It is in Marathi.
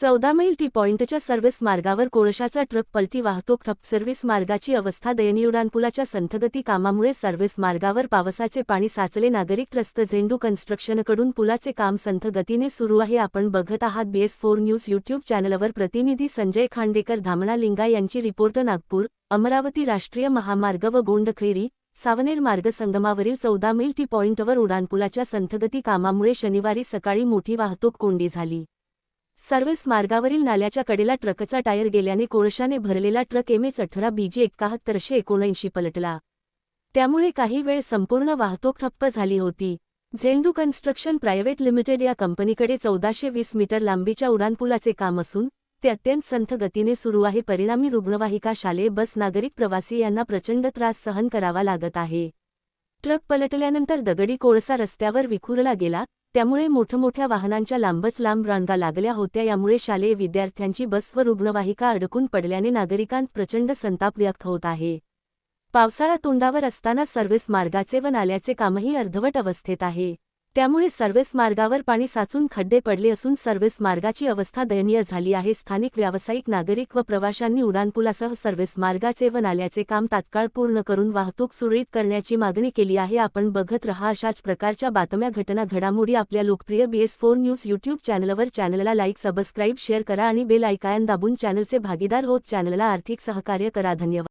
चौदा मैल टी पॉइंटच्या सर्व्हिस मार्गावर कोळशाचा ट्रक पलटी वाहतूक ठप सर्व्हिस मार्गाची अवस्था दयनीय उड्डाणपुलाच्या संथगती कामामुळे सर्व्हिस मार्गावर पावसाचे पाणी साचले. नागरिक त्रस्त झेंडू कन्स्ट्रक्शनकडून पुलाचे काम संथ गतीने सुरू आहे. आपण बघत आहात बीएस फोर न्यूज यूट्यूब चॅनलवर प्रतिनिधी संजय खांडेकर धामणा लिंगा यांची रिपोर्ट. नागपूर अमरावती राष्ट्रीय महामार्ग व गोंडखैरी सावनेर मार्ग संगमावरील चौदा मैल टी पॉइंटवर उड्डाणपुलाच्या संथगती कामामुळे शनिवारी सकाळी मोठी वाहतूक कोंडी झाली. सर्व्हिस मार्गावरील नाल्याच्या कडेला ट्रकचा टायर गेल्याने कोळशाने भरलेला ट्रक एम एच अठरा बीजी एकाहत्तरशे एकोणऐंशी पलटला. त्यामुळे काही वेळ संपूर्ण वाहतूक ठप्प झाली होती. झेंडू कन्स्ट्रक्शन प्रायव्हेट लिमिटेड या कंपनीकडे चौदाशे वीस मीटर लांबीच्या उडानपुलाचे काम असून ते अत्यंत संथ गतीने सुरू आहे. परिणामी रुग्णवाहिका शालेय बस नागरिक प्रवासी यांना प्रचंड त्रास सहन करावा लागत आहे. ट्रक पलटल्यानंतर दगडी कोळसा रस्त्यावर विखुरला गेला त्यामुळे मोठमोठ्या वाहनांच्या लांबच लांब रांगा लागल्या होत्या. यामुळे शालेय विद्यार्थ्यांची बस व रुग्णवाहिका अडकून पडल्याने नागरिकांत प्रचंड संताप व्यक्त होत आहे. पावसाळा तोंडावर असताना सर्व्हिस मार्गाचे व नाल्याचे कामही अर्धवट अवस्थेत आहे. त्यामुळे सर्व्हिस मार्गावर पाणी साचून खड्डे पडले असून सर्व्हिस मार्गाची अवस्था दयनीय झाली आहे. स्थानिक व्यावसायिक नागरिक व प्रवाशांनी उड्डाणपुलासह सर्व्हिस मार्गाचे व नाल्याचे काम तात्काळ पूर्ण करून वाहतूक सुरळीत करण्याची मागणी केली आहे. आपण बघत रहा अशाच प्रकारच्या बातम्या घटना घडामोडी आपल्या लोकप्रिय बीएस फोर न्यूज यूट्यूब चॅनलवर चॅनलला लाईक सबस्क्राईब शेअर करा आणि बेल आयकॉन दाबून चॅनलचे भागीदार होत. चॅनलला आर्थिक सहकार्य करा. धन्यवाद.